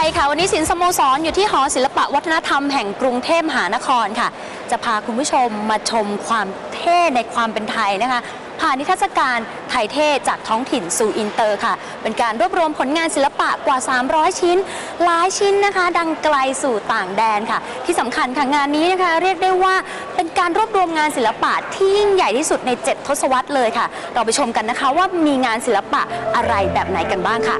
ทฉัดวิไลค่ะ วันนี้สินสโมสรอยู่ที่หอศิลปะวัฒนธรรมแห่งกรุงเทพมหานครค่ะ จะพาคุณผู้ชมมาชมความเท่ในความเป็นไทยนะคะ ผ่านนิทรรศการไทยเท่จากท้องถิ่นสู่อินเตอร์ค่ะ เป็นการรวบรวมผลงานศิลปะกว่า 300 ชิ้น หลายชิ้นนะคะ ดังไกลสู่ต่างแดนค่ะ ที่สำคัญค่ะงานนี้นะคะ เรียกได้ว่าเป็นการรวบรวมงานศิลปะที่ยิ่งใหญ่ที่สุดใน 7 ทศวรรษเลยค่ะ เราไปชมกันนะคะว่ามีงานศิลปะอะไรแบบไหนกันบ้างค่ะ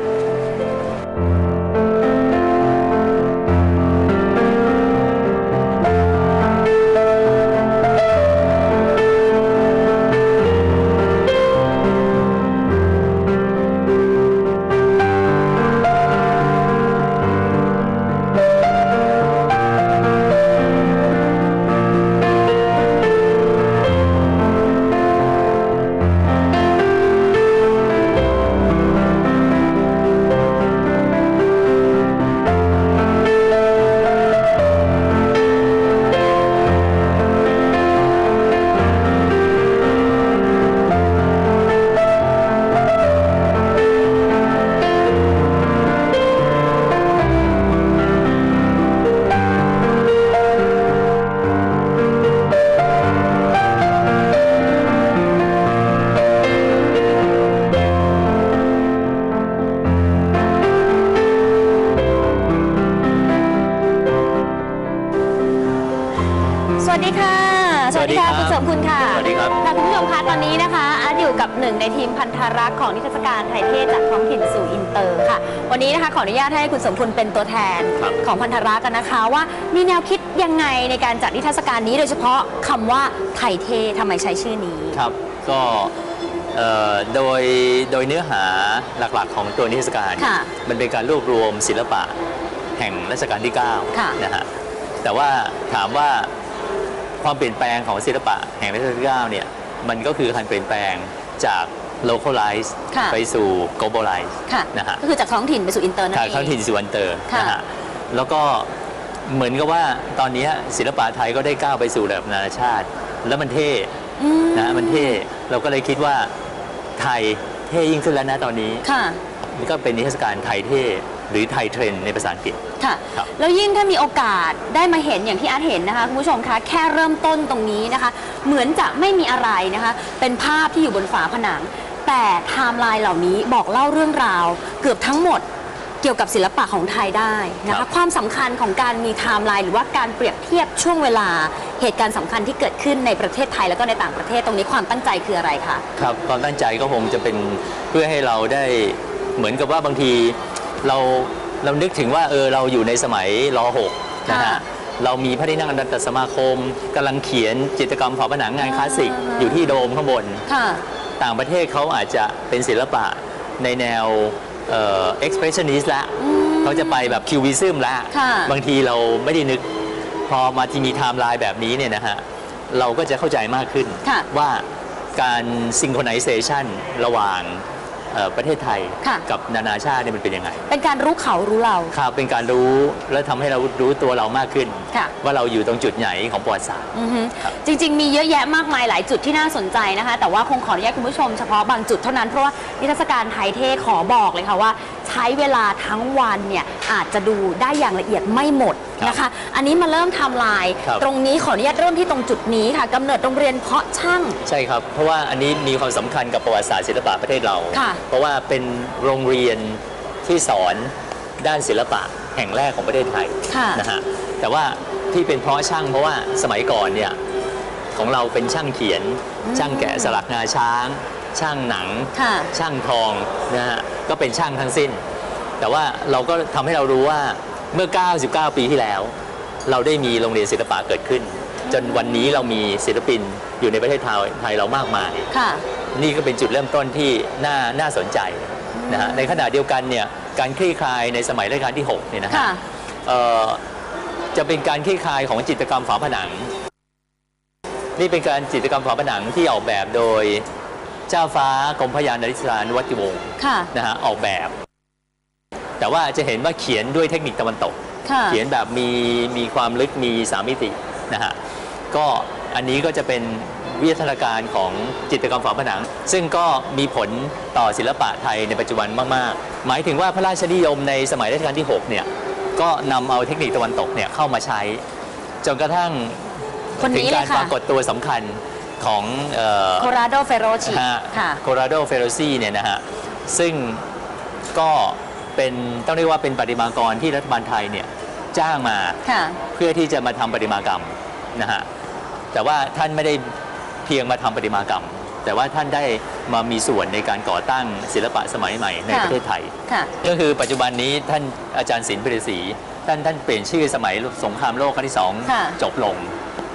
ตอนนี้นะคะอาร์ตอยู่กับหนึ่งในทีมพันธรักษ์ของนิทรรศการไทยเทศจากท้องถิ่นสู่อินเตอร์ค่ะ วันนี้นะคะขออนุญาตให้คุณเสริมคุณเป็นตัวแทนครับของพันธรักษ์กันนะคะ ว่ามีแนวคิดยังไงในการจัดนิทรรศการนี้โดยเฉพาะคำว่าไทยเททำไมใช้ชื่อนี้ครับก็เอ่อโดยโดยเนื้อหาหลักๆของตัวนิทรรศการค่ะมันเป็นการรวบรวมศิลปะแห่งรัชกาลที่ค่ะ9นะฮะแต่ว่าถามว่าความเปลี่ยนแปลงของศิลปะแห่งรัชกาลที่9เนี่ย มันก็คือการเปลี่ยนแปลงจาก localize ค่ะไปสู่ globalize ค่ะนะฮะก็คือจากท้องถิ่นไปสู่อินเตอร์นั่นจากเองท้องถิ่นสู่อันเตอร์ค่ะ นะฮะแล้วก็เหมือนกับว่าตอนนี้ศิลปะไทยก็ได้ก้าวไปสู่ระดับนานาชาติ แล้วมันเท่อืมนะมันเท่เราก็เลยคิดว่าไทยเท่ยิ่งขึ้นแล้วนะตอนนี้ ค่ะนี่ก็เป็นนิทรรศการไทยเท่ หรือไทยเทรนด์ในภาษาอังกฤษ ค่ะ ครับ แล้วยิ่งถ้ามีโอกาสได้มาเห็นอย่างที่อาร์ตเห็นนะคะคุณผู้ชมคะแค่เริ่มต้นตรงนี้นะคะ เหมือนจะไม่มีอะไรนะคะ เป็นภาพที่อยู่บนฝาผนัง แต่ไทม์ไลน์เหล่านี้บอกเล่าเรื่องราว เกือบทั้งหมดเกี่ยวกับศิลปะของไทยได้นะครัคะบ ความสำคัญของการมีไทม์ไลน์หรือว่าการเปรียบเทียบช่วงเวลา เหตุการณ์สำคัญที่เกิดขึ้นในประเทศไทยแล้วก็ในต่างประเทศตรงนี้ความตั้งใจคืออะไรคะ ครับความตั้งใจก็คงจะเป็นเพื่อให้เราได้เหมือนกับว่าบางที เราเรานึกถึงว่าเออเราอยู่ในสมัยร6นะค่ะฮะเรามีพระที่นั่งอนันตสมาคมกำลังเขียนจิตรกรรมฝาผนังงานคลาสสิกอ่าอยู่ที่โดมข้างบนค่ะต่างประเทศเขาอาจจะเป็นศิลปะในแนวเอ่อ expressionist ละอืมเขาจะไปแบบคิวบิซึมละค่ะบางทีเราไม่ได้นึกพอมาที่มีไทม์ไลน์แบบนี้เนี่ยนะฮะ เราก็จะเข้าใจมากขึ้นค่ะว่าการซิงโครไนเซชันระหว่างเอ่อ ประเทศไทยค่ะกับนานาชาติเนี่ยมันเป็นยังไง เป็นการรู้เขารู้เราครับเป็นการรู้และทำให้เรารู้ตัวเรามากขึ้นค่ะว่าเราอยู่ตรงจุดไหนของประวัติศาสตร์อือฮึครับจริง ๆ มีเยอะแยะมากมายหลายจุดที่น่าสนใจนะคะ แต่ว่าคงขออนุญาตคุณผู้ชมเฉพาะบางจุดเท่านั้น เพราะว่านิทรรศการไทยเท่ขอบอกเลยค่ะว่า ใช้เวลาทั้งวันเนี่ยอาจจะดูได้อย่างละเอียดไม่หมดนะคะ อันนี้มาเริ่มไทำลายครับตรงนี้ขออนุญาตเริ่มที่ตรงจุดนี้ค่ะกำเนิดโรงเรียนเพาะช่าง ใช่ครับ เพราะว่าอันนี้มีความสำคัญกับประวัติศาสตร์ศิลปะประเทศเราค่ะเพราะว่าเป็นโรงเรียนที่สอนด้านศิลปะแห่งแรกของประเทศไทยค่ะนะฮะแต่ว่าที่เป็นเพราะช่างเพราะว่าสมัยก่อนเนี่ยของเราเป็นช่างเขียน ช่างแกะสลักงาช้าง ช่างหนังค่ะช่างทองนะฮะก็เป็นช่างทั้งสิ้น แต่ว่าเราก็ทำให้เรารู้ว่าเมื่อ 99 ปีที่แล้ว เราได้มีโรงเรียนศิลปะเกิดขึ้น จนวันนี้เรามีศิลปินอยู่ในประเทศไทยไทยเรามากมายค่ะ นี่ก็เป็นจุดเริ่มต้นที่น่าน่าสนใจนะฮะในขณะเดียวกันเนี่ยการคลี่คลายในสมัยรัชกาลที่6เนี่ยนะฮะค่ะ เอ่อจะเป็นการคลี่คลายของจิตรกรรมฝาผนัง นี่เป็นการจิตรกรรมฝาผนังที่ออกแบบโดยเจ้าฟ้ากรมพระยานาริศรานุวัติวงศ์ค่ะ นะฮะออกแบบ แต่ว่าจะเห็นว่าเขียนด้วยเทคนิคตะวันตก ค่ะ เขียนแบบมีมีความลึกมีสามมิตินะฮะก็อันนี้ก็จะเป็น วิทยาการของจิตรกรรมฝาผนัง ซึ่งก็มีผลต่อศิลปะไทยในปัจจุบันมาก ๆ หมายถึงว่าพระราชนิยมในสมัยรัชกาลที่6เนี่ยก็นำเอาเทคนิคตะวันตกเนี่ยเข้ามาใช้ จนกระทั่งคนถึงนี้เลการยปค่ะรากฏตัวสำคัญของเอ่อโคราโดเฟโรชิฮะค่ะ โคราโดเฟโรซีเนี่ยนะฮะ ซึ่งก็เป็นต้องเรียกว่าเป็นประติมากรที่รัฐบาลไทยเนี่ยจ้างมาค่ะ เพื่อที่จะมาทำประติมากรรมนะฮะ แต่ว่าท่านไม่ได้เพียงมาทำประติมากรรม แต่ว่าท่านได้มามีส่วนในการก่อตั้งศิลปะสมัยใหม่ในค่ะประเทศไทยค่ะก็คือปัจจุบันนี้ท่านอาจารย์ศิลป์ปิรศรีท่านท่านเปลี่ยนชื่อสมัยสงครามโลกครั้งที่สองค่ะจบลง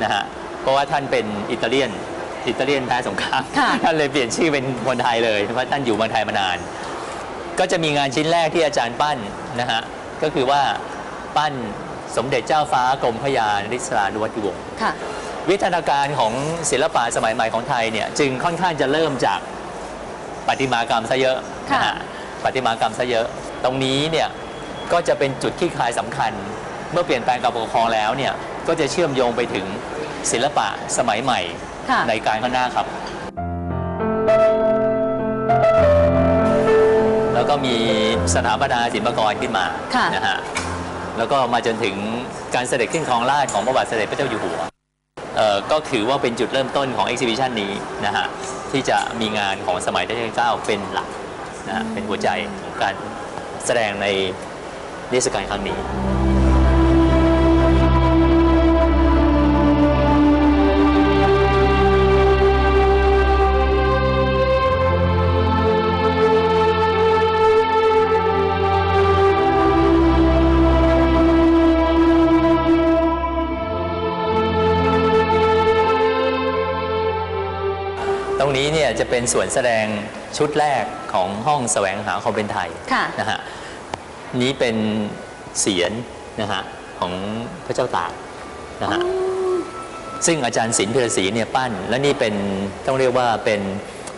นะฮะเพราะว่าท่านเป็นอิตาเลียนอิตาเลียนแพ้สงครามค่ะท่านเลยเปลี่ยนชื่อเป็นคนไทยเลยเพราะท่านอยู่เมืองไทยมานาน ก็จะมีงานชิ้นแรกที่อาจารย์ปั้นนะฮะก็คือว่าปั้นสมเด็จเจ้าฟ้ากรมพระยานิสรานุวัติวงศ์ค่ะ วิทยาการของศิลปะสมัยใหม่ของไทยเนี่ยจึงค่อนข้างจะเริ่มจากประติมากรรมซะเยอะค่ะนะฮะประติมากรรมซะเยอะ ตรงนี้เนี่ยก็จะเป็นจุดที่คลายสำคัญ เมื่อเปลี่ยนแปลงการปกครองแล้วเนี่ยก็จะเชื่อมโยงไปถึงศิลปะสมัยใหม่ค่ะในการข้างหน้าครับ แล้วก็มีสถาปนาศิลปากรขึ้นมาค่ะนะฮะแล้วก็มาจนถึงการเสด็จขึ้นครองราชย์ของพระบาทสมเด็จพระเจ้าอยู่หัวเอ่อ ก็ถือว่าเป็นจุดเริ่มต้นของเอ็กซิบิชันนี้นะฮะที่จะมีงานของสมัยรัชกาลที่เก้าเป็นหลักนะะเป็นหัวใจของการแสดงในเทศกาลครั้งนี้ ตรงนี้เนี่ยจะเป็นส่วนแสดงชุดแรกของห้องแสวงหาความเป็นไทยค่ะนะฮะนี้เป็นเสียนนะฮะของพระเจ้าตากนะฮะซึ่งอาจารย์ศิลป์พิรศรีเนี่ยปั้น และนี่เป็นต้องเรียกว่าเป็น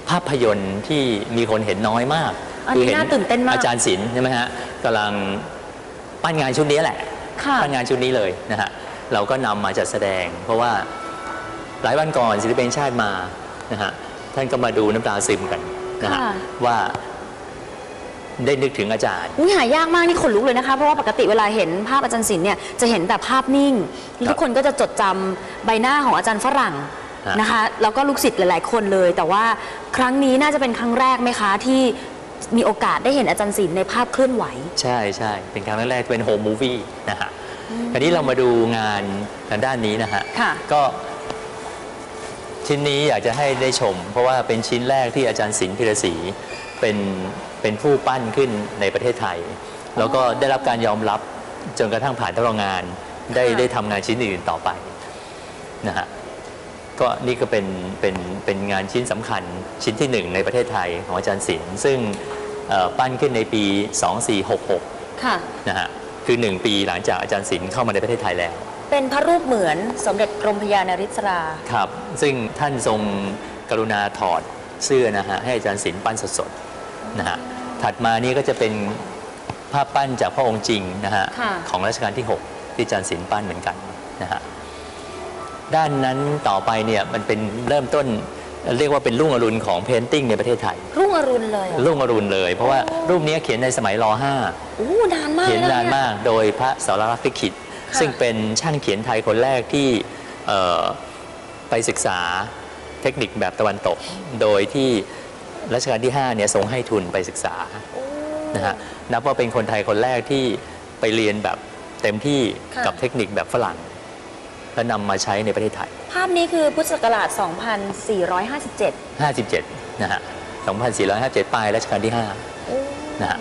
ภาพยนตร์ที่มีคนเห็นน้อยมากอันนี้น่าตื่นเต้นมากอาจารย์ศิลป์ใช่ไหมฮะกำลังปั้นงานชุดนี้แหละค่ะปั้นงานชุดนี้เลยนะฮะเราก็นำมาจัดแสดง เพราะว่าหลายวันก่อนศิลปินแห่งชาติมานะฮะ ท่านก็มาดูน้ำตาซึมกันนะฮะค่ะว่าได้นึกถึงอาจารย์อุ้ยหายากมากนี่ขนลุกเลยนะคะ เพราะว่าปกติเวลาเห็นภาพอาจารย์ศิลป์เนี่ยจะเห็นแต่ภาพนิ่งแล้วทุกคนก็จะจดจำใบหน้าของอาจารย์ฝรั่งฮะนะคะแล้วก็ลูกศิษย์หลาย ๆ คนเลย แต่ว่าครั้งนี้น่าจะเป็นครั้งแรกไหมคะที่มีโอกาสได้เห็นอาจารย์ศิลป์ในภาพเคลื่อนไหว ใช่ใช่เป็นครั้งแรกๆเป็นโฮมมูวี่นะฮะคราวนี้เรามาดูงานทางด้านนี้นะฮะค่ะก็ ชิ้นนี้อยากจะให้ได้ชม เพราะว่าเป็นชิ้นแรกที่อาจารย์ศิลป์พิรศรีเป็นเป็นผู้ปั้นขึ้นในประเทศไทย แล้วก็ได้รับการยอมรับจนกระทั่งผ่านทดลองงาน ได้ค่ะได้ทำงานชิ้นอื่นต่อไปนะฮะก็นี่ก็เป็นเป็นเป็นงานชิ้นสำคัญชิ้นที่หนึ่งในประเทศไทยของอาจารย์ศิลป์ซึ่งเอ่อปั้นขึ้นในปี 2466ค่ะนะฮะคือ 1 ปีหลังจากอาจารย์ศิลป์เข้ามาในประเทศไทยแล้ว เป็นพระรูปเหมือนสมเด็จกรมพระยานริศรา ครับ ซึ่งท่านทรงกรุณาถอดเสื้อนะฮะให้อาจารย์ศิลป์ปั้นสดๆนะฮะถัดมานี่ก็จะเป็นภาพปั้นจากพระองค์จริงนะฮะค่ะ ของรัชกาลที่ 6 ที่อาจารย์ศิลป์ปั้นเหมือนกันนะฮะด้านนั้นต่อไปเนี่ยมันเป็นเริ่มต้นเรียกว่าเป็นรุ่งอรุณของเพนติ้งในประเทศไทย รุ่งอรุณเลยเหรอรุ่งอรุณเลย เพราะว่ารูปนี้เขียนในสมัยร .5 โอ้นานมากเขียนแล้วนานเนี่ยมากโดยพระสรรักษ์ลิขิตค่ะ ซึ่งเป็นช่างเขียนไทยคนแรกที่เอ่อไปศึกษาเทคนิคแบบตะวันตก โดยที่รัชกาลที่5เนี่ยทรงให้ทุนไปศึกษาโอ้นะฮะนับว่าเป็นคนไทยคนแรกที่ไปเรียนแบบเต็มที่ค่ะกับเทคนิคแบบฝรั่งแล้วนำมาใช้ในประเทศไทย ภาพนี้คือพุทธศักราช 2457 57 นะฮะ 2457 ปลายรัชกาลที่5โอ้นะฮะ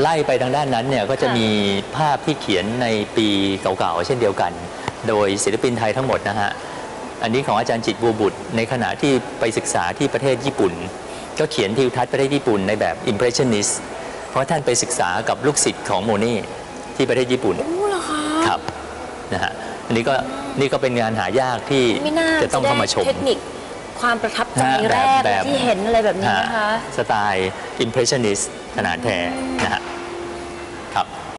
ไล่ไปทางด้านนั้นเนี่ยก็จะค่ะมีภาพที่เขียนในปีเก่าๆเช่นเดียวกัน โดยศิลปินไทยทั้งหมดนะฮะอันนี้ของอาจารย์จิตรบัวบุตร ในขณะที่ไปศึกษาที่ประเทศญี่ปุ่น ก็เขียนทิวทัศน์ประเทศญี่ปุ่นในแบบ Impressionist เพราะท่านไปศึกษากับลูกศิษย์ของโมเน่ที่ประเทศญี่ปุ่นโอ้เหรอคะครับนะฮะอันนี้ก็นี่ก็เป็นงานหายากที่ไม่น่าจะต้องเข้ามาชมเทคนิคความประทับใจฮะแรกแบบที่เห็นอะไรแบบนี้นะคะสไตล์ Impressionist ขนาดแท้นะฮะ